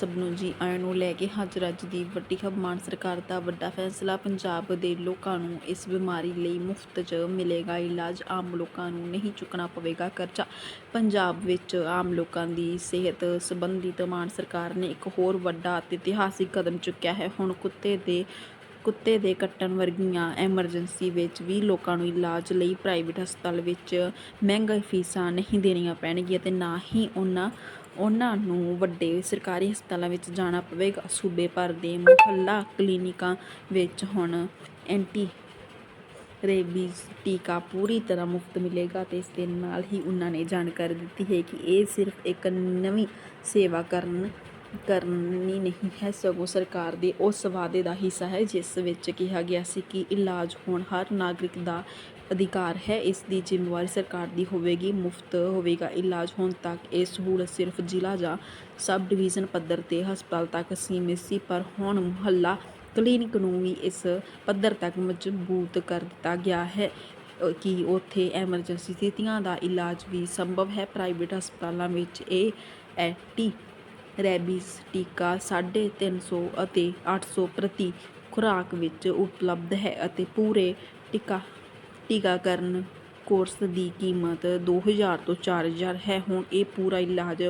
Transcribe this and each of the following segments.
ਸਭ ਨੂੰ ਜੀ ਆਇਆਂ ਨੂੰ ਲੈ ਕੇ ਹਾਜ਼ਰ ਅੱਜ ਦੀ ਵੱਡੀ ਖਬਰ ਮਾਨ ਸਰਕਾਰ ਦਾ ਵੱਡਾ ਫੈਸਲਾ। ਪੰਜਾਬ ਦੇ ਲੋਕਾਂ ਨੂੰ ਇਸ ਬਿਮਾਰੀ ਲਈ ਮੁਫਤ 'ਚ ਮਿਲੇਗਾ ਇਲਾਜ। ਆਮ ਲੋਕਾਂ ਨੂੰ ਨਹੀਂ ਚੁੱਕਣਾ ਪਵੇਗਾ ਕਰਜ਼ਾ। ਪੰਜਾਬ ਵਿੱਚ ਆਮ ਲੋਕਾਂ ਦੀ ਸਿਹਤ ਸੰਬੰਧਿਤ ਮਾਨ ਸਰਕਾਰ ਨੇ ਇੱਕ ਹੋਰ ਵੱਡਾ ਅਤੇ ਇਤਿਹਾਸਿਕ ਕਦਮ ਚੁੱਕਿਆ ਹੈ। ਹੁਣ ਕੁੱਤੇ ਦੇ ਕੁੱਤੇ ਦੇ ਕੱਟਣ ਵਰਗੀਆਂ ਐਮਰਜੈਂਸੀ ਵਿੱਚ ਵੀ ਲੋਕਾਂ ਨੂੰ ਇਲਾਜ ਲਈ ਪ੍ਰਾਈਵੇਟ ਹਸਪਤਾਲ ਵਿੱਚ ਮਹਿੰਗਾ ਫੀਸਾਂ ਨਹੀਂ ਦੇਣੀਆਂ ਪੈਣਗੀਆਂ ਅਤੇ ਨਾ ਹੀ ਉਹਨਾਂ ਉਹਨਾਂ ਨੂੰ ਵੱਡੇ ਸਰਕਾਰੀ ਹਸਪਤਾਲਾਂ ਵਿੱਚ ਜਾਣਾ ਪਵੇਗਾ। ਸੂਬੇ ਭਰ ਦੇ ਮੁਹੱਲਾ ਕਲੀਨਿਕਾਂ ਵਿੱਚ ਹੁਣ ਐਂਟੀ ਰੇਬੀਜ਼ ਟੀਕਾ ਪੂਰੀ ਤਰ੍ਹਾਂ ਮੁਫਤ ਮਿਲੇਗਾ ਤੇ ਇਸ ਦੇ ਨਾਲ ਹੀ ਉਹਨਾਂ ਨੇ ਜਾਣਕਾਰੀ ਦਿੱਤੀ ਹੈ ਕਿ ਇਹ ਸਿਰਫ ਇੱਕ ਨਵੀਂ ਸੇਵਾ ਕਰਨ ਕਰਨੀ ਨਹੀਂ ਹੈ, ਸਗੋਂ ਸਰਕਾਰ ਦੇ ਉਸ ਵਾਅਦੇ ਦਾ ਹਿੱਸਾ ਹੈ, ਜਿਸ ਵਿੱਚ ਕਿਹਾ ਗਿਆ ਸੀ ਕਿ ਇਲਾਜ ਹੋਣ ਹਰ ਨਾਗਰਿਕ ਦਾ ਅਧਿਕਾਰ ਹੈ। ਇਸ ਦੀ ਜ਼ਿੰਮੇਵਾਰੀ ਸਰਕਾਰ ਦੀ ਹੋਵੇਗੀ, ਮੁਫਤ ਹੋਵੇਗਾ ਇਲਾਜ। ਹੋਣ ਤੱਕ ਇਹ ਸਹੂਲਤ ਸਿਰਫ ਜ਼ਿਲ੍ਹਾ ਜਾਂ ਸਬ ਡਿਵੀਜ਼ਨ ਪੱਧਰ ਤੇ ਹਸਪਤਾਲ ਤੱਕ ਸੀਮਿਤ ਸੀ, ਪਰ ਹੁਣ ਮੁਹੱਲਾ ਕਲੀਨਿਕ ਨੂੰ ਵੀ ਇਸ ਪੱਧਰ ਤੱਕ ਮਜ਼ਬੂਤ ਕਰ ਦਿੱਤਾ ਗਿਆ ਹੈ ਕਿ ਉੱਥੇ ਐਮਰਜੈਂਸੀ ਸਥਿਤੀਆਂ ਦਾ ਇਲਾਜ ਵੀ ਸੰਭਵ ਹੈ। ਪ੍ਰਾਈਵੇਟ ਹਸਪਤਾਲਾਂ ਵਿੱਚ ਇਹ ਐਂਟੀ ਰੈਬੀਜ਼ ਟੀਕਾ 350 ਅਤੇ ਅੱਠ ਸੌ ਪ੍ਰਤੀ ਖੁਰਾਕ ਵਿੱਚ ਉਪਲਬਧ ਹੈ ਅਤੇ ਪੂਰੇ ਟੀਕਾ, ਟੀਕਾਕਰਨ ਕੋਰਸ ਦੀ ਕੀਮਤ ਦੋ ਹਜ਼ਾਰ ਤੋਂ ਚਾਰ ਹਜ਼ਾਰ ਹੈ। ਹੁਣ ਇਹ ਪੂਰਾ ਇਲਾਜ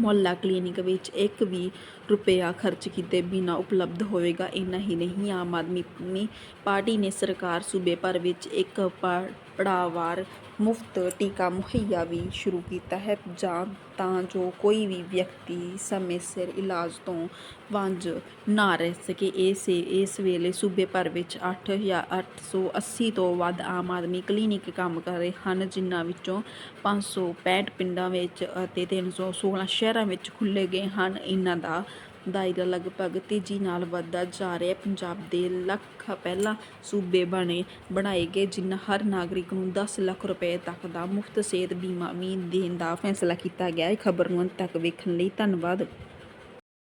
ਮੁਹੱਲਾ ਕਲੀਨਿਕ ਵਿੱਚ ਇੱਕ ਵੀ ਰੁਪਇਆ ਖਰਚ ਕੀਤੇ ਬਿਨਾਂ ਉਪਲਬਧ ਹੋਵੇਗਾ, ਇੰਨਾ ਹੀ ਨਹੀਂ। ਆਮ ਆਦਮੀ ਪਾਰਟੀ ਨੇ ਸਰਕਾਰ ਸੂਬੇ ਭਰ ਵਿੱਚ ਇੱਕ ਪੜਾਵਾਰ ਮੁਫਤ ਟੀਕਾ ਮੁਹੱਈਆ ਵੀ ਸ਼ੁਰੂ ਕੀਤਾ ਹੈ, ਜਾਂ ਤਾਂ ਜੋ ਕੋਈ ਵੀ ਵਿਅਕਤੀ ਸਮੇਂ ਸਿਰ ਇਲਾਜ ਤੋਂ ਵਾਂਝ ਨਾ ਰਹਿ ਸਕੇ। ਇਸ ਇਸ ਵੇਲੇ ਸੂਬੇ ਭਰ ਵਿੱਚ 8880 ਤੋਂ ਵੱਧ ਆਮ ਆਦਮੀ ਕਲੀਨਿਕ ਕੰਮ ਕਰ ਰਹੇ ਹਨ, ਜਿਨ੍ਹਾਂ ਵਿੱਚੋਂ 565 ਪਿੰਡਾਂ ਵਿੱਚ ਅਤੇ 316 ਸ਼ਹਿਰਾਂ ਵਿੱਚ ਖੁੱਲ੍ਹੇ ਗਏ ਹਨ। ਇਹਨਾਂ ਦਾ ਦਾਇਰਾ ਲਗਭਗ ਤੇਜ਼ੀ ਨਾਲ ਵੱਧਦਾ ਜਾ ਰਿਹਾ ਪੰਜਾਬ ਦੇ ਲੱਖ ਪਹਿਲਾਂ ਸੂਬੇ ਬਣੇ, ਬਣਾਏ ਗਏ, ਜਿਨ੍ਹਾਂ ਹਰ ਨਾਗਰਿਕ ਨੂੰ 10 ਲੱਖ ਰੁਪਏ ਤੱਕ ਦਾ ਮੁਫਤ ਸਿਹਤ ਬੀਮਾ ਵੀ ਦੇਣ ਦਾ ਫੈਸਲਾ ਕੀਤਾ ਗਿਆ ਹੈ। ਖਬਰ ਨੂੰ ਅੰਤ ਤੱਕ ਵੇਖਣ ਲਈ ਧੰਨਵਾਦ।